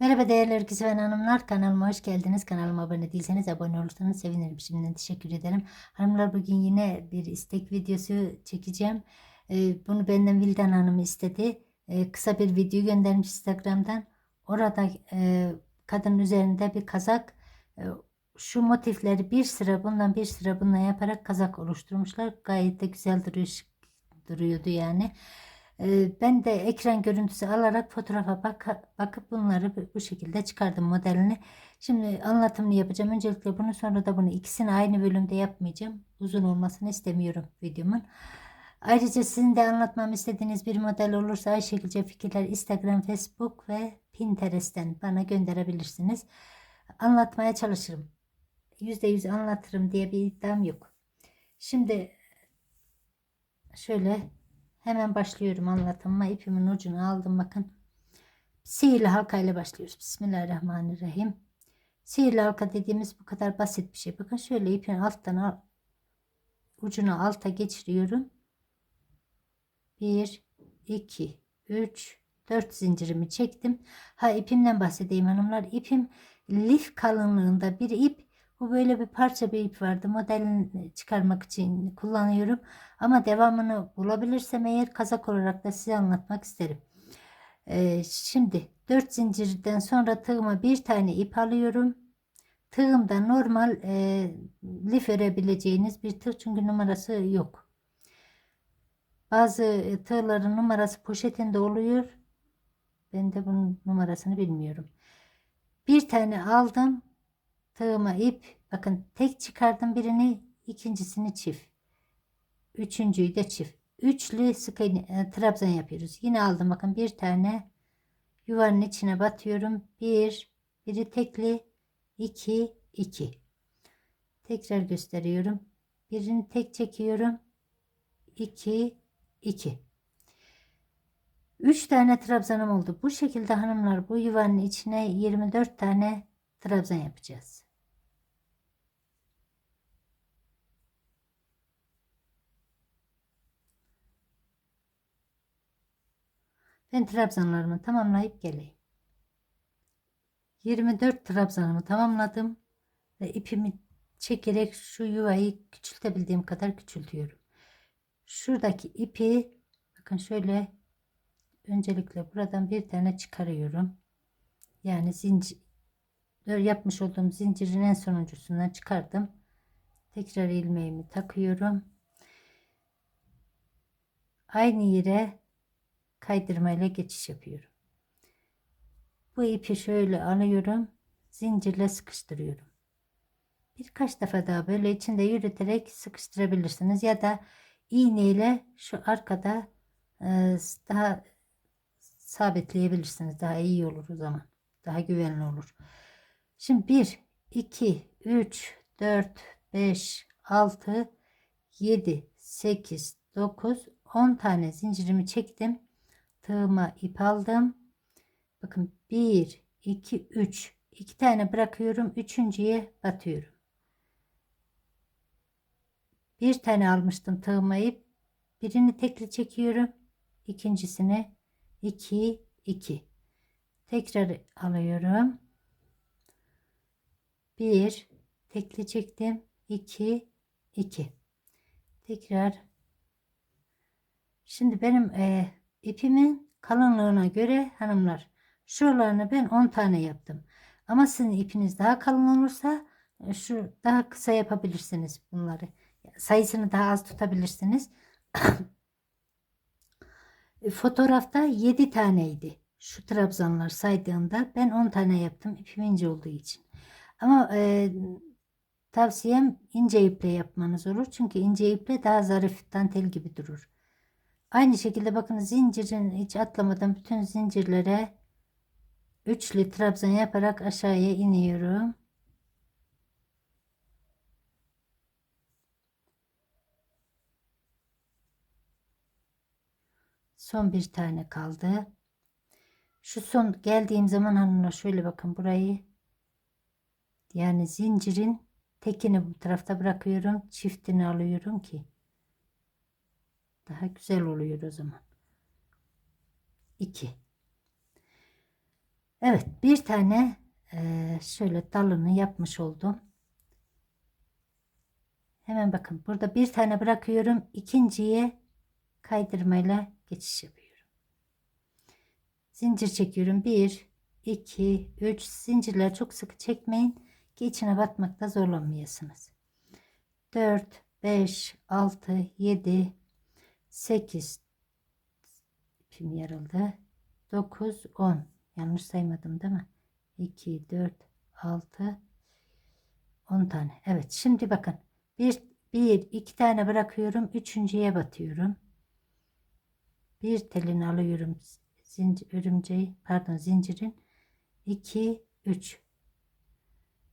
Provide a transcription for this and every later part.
Merhaba değerli örgü seven hanımlar kanalıma hoş geldiniz. Kanalıma abone değilseniz abone olursanız sevinirim. Şimdiden teşekkür ederim. Hanımlar bugün yine bir istek videosu çekeceğim. Ee, bunu benden Vildan Hanım istedi. Ee, kısa bir video göndermiş Instagram'dan. Orada e, kadının üzerinde bir kazak e, şu motifleri bir sıra bundan bir sıra bundan yaparak kazak oluşturmuşlar. Gayet de güzel duruyor, duruyordu yani. Ee, Ben de ekran görüntüsü alarak fotoğrafa bak bakıp bunları bu- şekilde çıkardım modelini. Şimdi anlatımını yapacağım. Öncelikle bunu sonra da bunu ikisini aynı bölümde yapmayacağım. Uzun olmasını istemiyorum videomun. Ayrıca sizin de anlatmamı istediğiniz bir model olursa Ayşegülce Fikirler Instagram, Facebook ve Pinterest'ten bana gönderebilirsiniz. Anlatmaya çalışırım. %100 anlatırım diye bir iddiam yok. Şimdi şöyle Hemen başlıyorum anlatıma. İpimin ucunu aldım bakın. Sihirli halka ile başlıyoruz. Bismillahirrahmanirrahim. Sihirli halka dediğimiz bu kadar basit bir şey. Bakın şöyle ipin alttan al, ucunu alta geçiriyorum. 1, 2, 3, 4 zincirimi çektim. Ha ipimden bahsedeyim hanımlar. İpim lif kalınlığında bir ip. Bu böyle bir parça bir ip vardı. Modelini çıkarmak için kullanıyorum. Ama devamını bulabilirsem eğer kazak olarak da size anlatmak isterim. Ee, şimdi 4 zincirden sonra tığıma bir tane ip alıyorum. Tığımda normal e, lif örebileceğiniz bir tığ çünkü numarası yok. Bazı tığların numarası poşetinde oluyor. Ben de bunun numarasını bilmiyorum. Bir tane aldım. Tığıma ip. Bakın tek çıkardım birini. ikincisini çift. Üçüncüyü de çift. Üçlü sık e, trabzan yapıyoruz. Yine aldım bakın bir tane yuvanın içine batıyorum. Bir, biri tekli, iki, iki. Tekrar gösteriyorum. Birini tek çekiyorum. İki, iki. Üç tane trabzanım oldu. Bu şekilde hanımlar bu yuvanın içine 24 tane trabzan yapacağız. Ben trabzanlarımı tamamlayıp geleyim. 24 trabzanımı tamamladım ve ipimi çekerek şu yuvayı küçültebildiğim kadar küçültüyorum. Şuradaki ipi bakın şöyle öncelikle buradan bir tane çıkarıyorum. Yani zincir yapmış olduğum zincirin en sonuncusundan çıkardım. Tekrar ilmeğimi takıyorum. Aynı yere kaydırmayla geçiş yapıyorum. Bu ipi şöyle alıyorum. Zincirle sıkıştırıyorum. Birkaç defa daha böyle içinde yürüterek sıkıştırabilirsiniz ya da iğneyle şu arkada e, daha sabitleyebilirsiniz. Daha iyi olur o zaman. Daha güvenli olur. Şimdi 1, 2, 3, 4, 5, 6, 7, 8, 9, 10 tane zincirimi çektim tığıma ip aldım. Bakın 1, 2, 3. 2 tane bırakıyorum. Üçüncüye batıyorum. Bir tane almıştım tığıma ip. Birini tekli çekiyorum. İkincisine 2, 2. Tekrar alıyorum. 1 tekli çektim. 2, 2. Tekrar. Şimdi benim e, ipimin kalınlığına göre hanımlar şuralarını ben 10 tane yaptım. Ama sizin ipiniz daha kalın olursa e, şu daha kısa yapabilirsiniz bunları. Sayısını daha az tutabilirsiniz. E, fotoğrafta 7 taneydi. Şu trabzanlar saydığımda ben 10 tane yaptım ipim ince olduğu için. Ama e, tavsiyem ince iple yapmanız olur. Çünkü ince iple daha zarif dantel gibi durur. Aynı şekilde bakın zincirin hiç atlamadan bütün zincirlere üçlü trabzan yaparak aşağıya iniyorum. Son bir tane kaldı. Şu son geldiğim zaman hanımlar şöyle bakın burayı yani zincirin tekini bu tarafta bırakıyorum. Çiftini alıyorum ki daha güzel oluyor o zaman. 2. Evet bir tane eee, şöyle dalını yapmış oldum. Hemen bakın burada bir tane bırakıyorum. ikinciye kaydırmayla geçiş yapıyorum. Zincir çekiyorum. 1, 2, 3 zincirler çok sıkı çekmeyin ki içine batmakta zorlanmayasınız. 4, 5, 6, 7, 8 ipim yarıldı. 9, 10 yanlış saymadım değil mi? 2, 4, 6, 10 tane. Evet şimdi bakın. Bir, bir, iki tane bırakıyorum. Üçüncüye batıyorum. Bir telini alıyorum. Zincir, örümceği, pardon zincirin. 2, 3.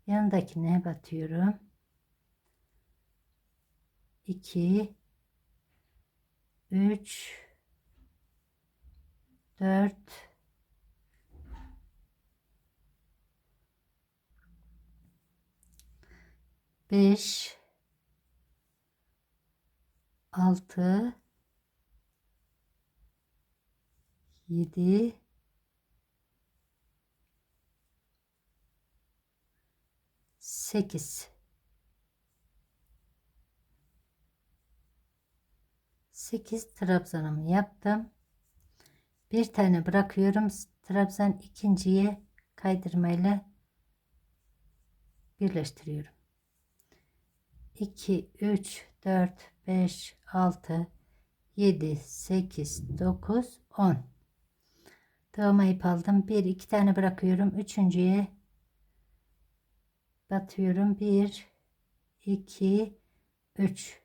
Yanındakine batıyorum. 2, 3, 4, 5, 6, 7, 8. 8 trabzanımı yaptım. Bir tane bırakıyorum. Trabzan ikinciye kaydırmayla birleştiriyorum. 2, 3, 4, 5, 6, 7, 8, 9, 10. Tığıma ip aldım. 1, 2 tane bırakıyorum. Üçüncüye batıyorum. 1, 2, 3.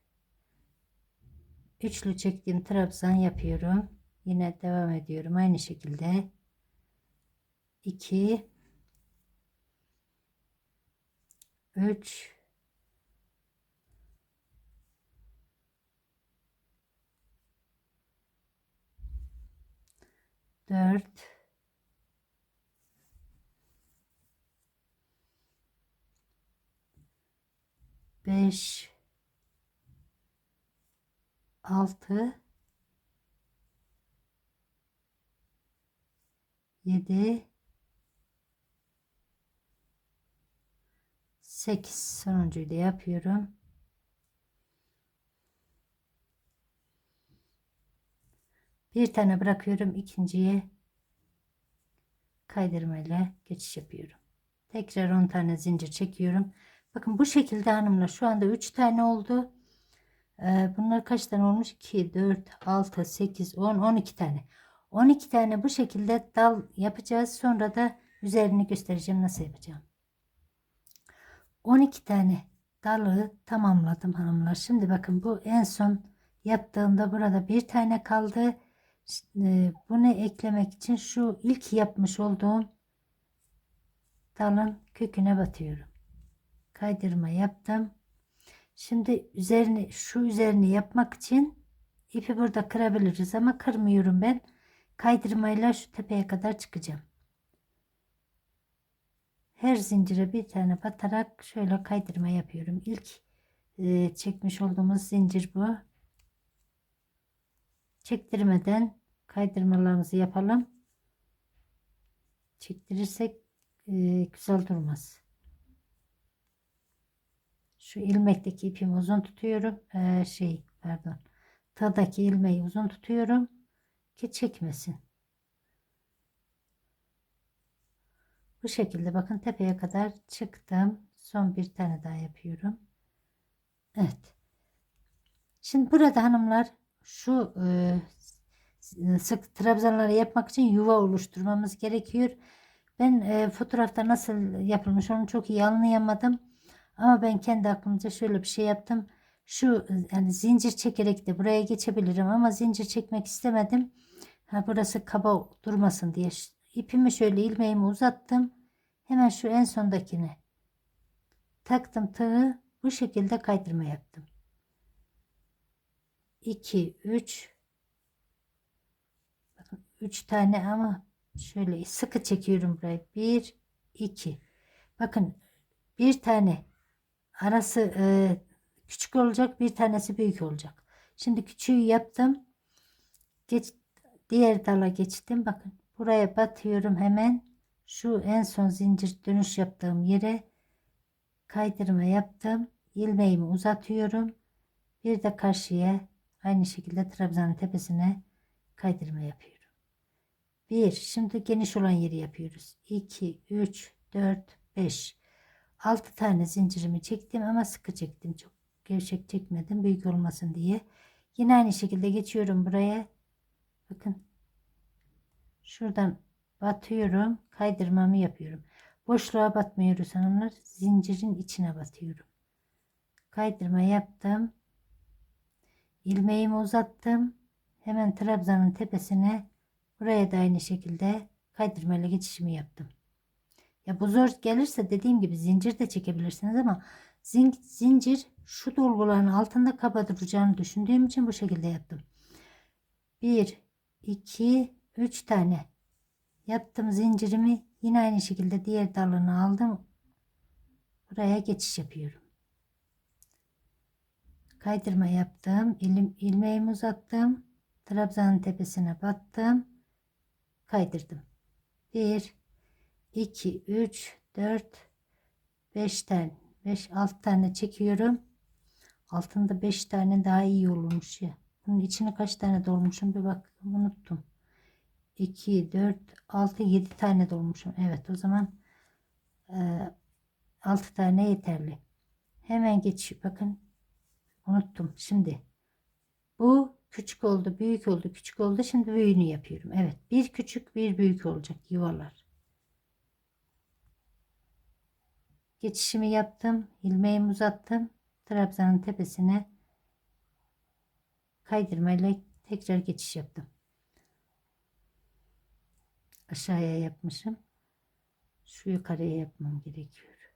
Üçlü çektiğim trabzan yapıyorum. Yine devam ediyorum. Aynı şekilde. 2, 3, 4 5 6 7 8 sonuncuyu da yapıyorum. Bir tane bırakıyorum. ikinciye kaydırmayla geçiş yapıyorum. Tekrar 10 tane zincir çekiyorum. Bakın bu şekilde hanımlar şu anda 3 tane oldu. Ee, bunlar kaç tane olmuş? 2, 4, 6, 8, 10, 12 tane. 12 tane bu şekilde dal yapacağız. Sonra da üzerini göstereceğim nasıl yapacağım. 12 tane dalı tamamladım hanımlar. Şimdi bakın bu en son yaptığımda burada bir tane kaldı. Şimdi bunu eklemek için şu ilk yapmış olduğum dalın köküne batıyorum. Kaydırma yaptım. Şimdi üzerini şu üzerini yapmak için ipi burada kırabiliriz ama kırmıyorum ben. Kaydırmayla şu tepeye kadar çıkacağım. Her zincire bir tane batarak şöyle kaydırma yapıyorum. İlk e, çekmiş olduğumuz zincir bu. Çektirmeden kaydırmalarımızı yapalım. Çektirirsek e, güzel durmaz. Şu ilmekteki ipimi uzun tutuyorum. Ee, şey pardon. Tığdaki ilmeği uzun tutuyorum ki çekmesin. Bu şekilde bakın tepeye kadar çıktım. Son bir tane daha yapıyorum. Evet. Şimdi burada hanımlar şu e, sık trabzanları yapmak için yuva oluşturmamız gerekiyor. Ben e, fotoğrafta nasıl yapılmış onu çok iyi anlayamadım. Ama ben kendi aklımca şöyle bir şey yaptım. Şu yani zincir çekerek de buraya geçebilirim ama zincir çekmek istemedim. Ha, burası kaba durmasın diye ipimi şöyle ilmeğimi uzattım. Hemen şu en sondakine taktım tığı bu şekilde kaydırma yaptım. 2 3 bakın 3 tane ama şöyle sıkı çekiyorum burayı. 1 2 bakın bir tane arası e, küçük olacak bir tanesi büyük olacak. Şimdi küçüğü yaptım. Geç, diğer dala geçtim. Bakın buraya batıyorum hemen. şu en son zincir dönüş yaptığım yere kaydırma yaptım. ilmeğimi uzatıyorum. Bir de karşıya aynı şekilde trabzanın tepesine kaydırma yapıyorum. 1 şimdi geniş olan yeri yapıyoruz. 2 3 4 5 6 tane zincirimi çektim ama sıkı çektim. Çok gevşek çekmedim büyük olmasın diye. Yine aynı şekilde geçiyorum buraya. Bakın. Şuradan batıyorum. Kaydırmamı yapıyorum. Boşluğa batmıyoruz hanımlar. Zincirin içine batıyorum. Kaydırma yaptım. ilmeğimi uzattım. Hemen trabzanın tepesine buraya da aynı şekilde kaydırmayla geçişimi yaptım. Ya bu zor gelirse dediğim gibi zincir de çekebilirsiniz ama zin zincir şu dolguların altında kaba duracağını düşündüğüm için bu şekilde yaptım. 1 2 3 tane yaptım zincirimi yine aynı şekilde diğer dalını aldım. Buraya geçiş yapıyorum. Kaydırma yaptım. İlim, ilmeğimi uzattım. Trabzanın tepesine battım. Kaydırdım. 1 2 3 4 5 tane 5 6 tane çekiyorum. Altında 5 tane daha iyi olmuş ya. Bunun içine kaç tane dolmuşum bir bak unuttum. 2 4 6 7 tane dolmuşum. Evet o zaman e, 6 tane yeterli. Hemen geçiyor. Bakın unuttum. Şimdi bu küçük oldu, büyük oldu, küçük oldu. Şimdi büyüğünü yapıyorum. Evet, bir küçük, bir büyük olacak yuvarlar. Geçişimi yaptım. ilmeğimi uzattım. Trabzanın tepesine kaydırmayla tekrar geçiş yaptım. Aşağıya yapmışım. Şu yukarıya yapmam gerekiyor.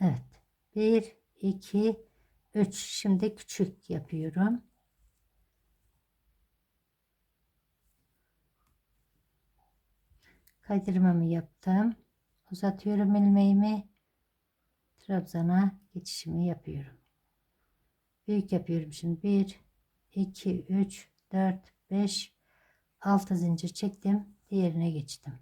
Evet. 1 2 3 şimdi küçük yapıyorum. Kaydırmamı yaptım. Uzatıyorum ilmeğimi. Trabzana geçişimi yapıyorum. Büyük yapıyorum şimdi. 1 2 3 4 5 6 zincir çektim. Diğerine geçtim.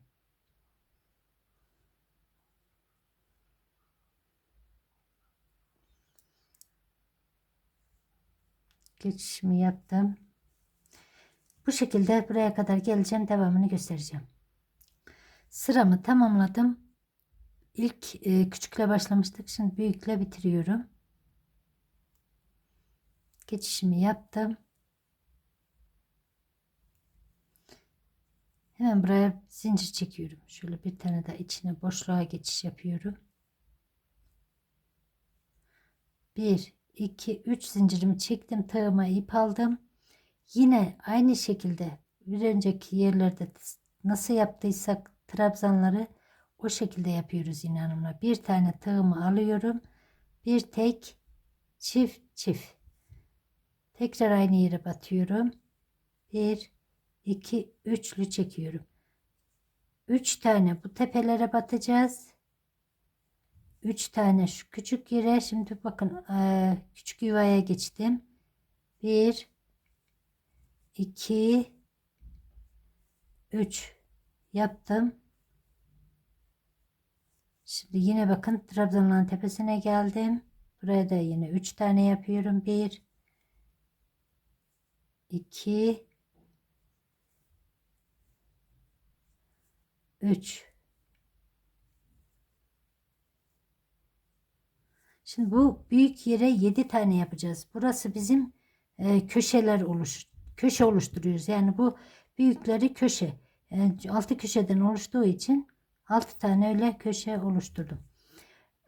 Geçişimi yaptım. Bu şekilde buraya kadar geleceğim. Devamını göstereceğim. Sıramı tamamladım. İlk e, küçükle başlamıştık. Şimdi büyükle bitiriyorum. Geçişimi yaptım. Hemen buraya zincir çekiyorum. Şöyle bir tane daha içine boşluğa geçiş yapıyorum. 1 2 3 zincirimi çektim. Tığıma ip aldım. Yine aynı şekilde bir önceki yerlerde nasıl yaptıysak trabzanları o şekilde yapıyoruz yine hanımlar. Bir tane tığımı alıyorum. Bir tek çift çift. Tekrar aynı yere batıyorum. Bir, iki, üçlü çekiyorum. Üç tane bu tepelere batacağız. Üç tane şu küçük yere şimdi bakın küçük yuvaya geçtim. Bir, iki, üç yaptım. Şimdi yine bakın Trabzon'un tepesine geldim. Buraya da yine 3 tane yapıyorum. 1 2 3 Şimdi bu büyük yere 7 tane yapacağız. Burası bizim e, köşeler oluş köşe oluşturuyoruz. Yani bu büyükleri köşe. Yani 6 köşeden oluştuğu için 6 tane öyle köşe oluşturdum.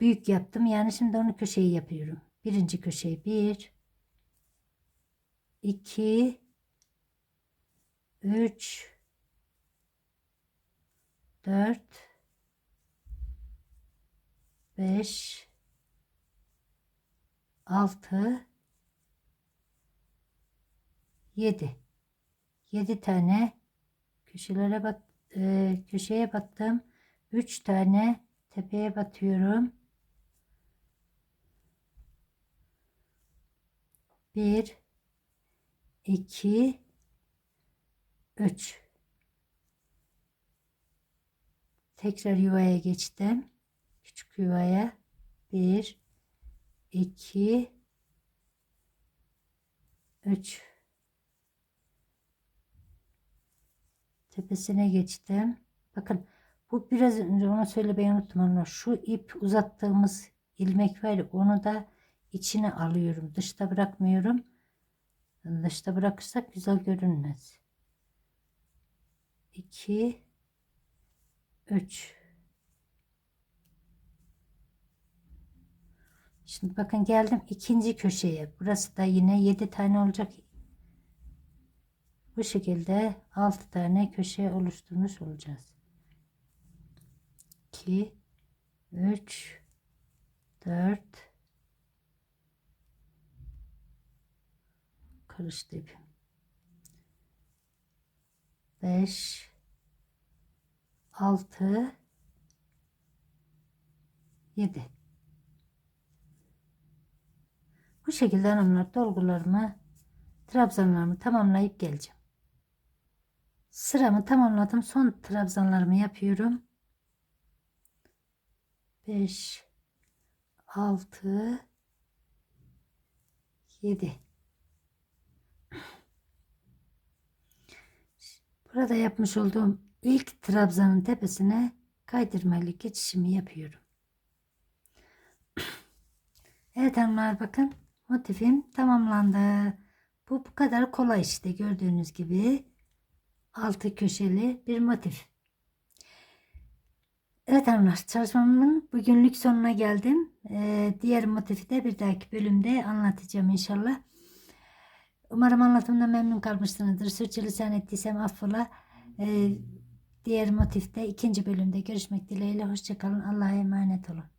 Büyük yaptım. Yani şimdi onu köşeyi yapıyorum. Birinci köşeyi 1 2 3 4 5 6 7 7 tane köşelere bat, e, köşeye battım. 3 tane tepeye batıyorum. 1 2 3 Tekrar yuvaya geçtim. Küçük yuvaya 1 2 3 Tepesine geçtim. Bakın bu biraz önce onu söylemeyi unuttum ama şu ip uzattığımız ilmek var onu da içine alıyorum. Dışta bırakmıyorum. Dışta bırakırsak güzel görünmez. 2 3 Şimdi bakın geldim ikinci köşeye. Burası da yine 7 tane olacak. Bu şekilde 6 tane köşe oluşturmuş olacağız. 2 3 4 karıştı ipim. 5 6 7 Bu şekilde hanımlar dolgularımı trabzanlarımı tamamlayıp geleceğim. Sıramı tamamladım. Son trabzanlarımı yapıyorum. 5 6 7 Burada yapmış olduğum ilk trabzanın tepesine kaydırmalı geçişimi yapıyorum. Evet hanımlar bakın motifim tamamlandı. Bu bu kadar kolay işte gördüğünüz gibi altı köşeli bir motif. Evet hanımlar çalışmamın bugünlük sonuna geldim. Ee, diğer motifi de bir dahaki bölümde anlatacağım inşallah. Umarım anlatımda memnun kalmışsınızdır. Sürçülisan ettiysem affola. Ee, diğer motifte ikinci bölümde görüşmek dileğiyle. Hoşçakalın. Allah'a emanet olun.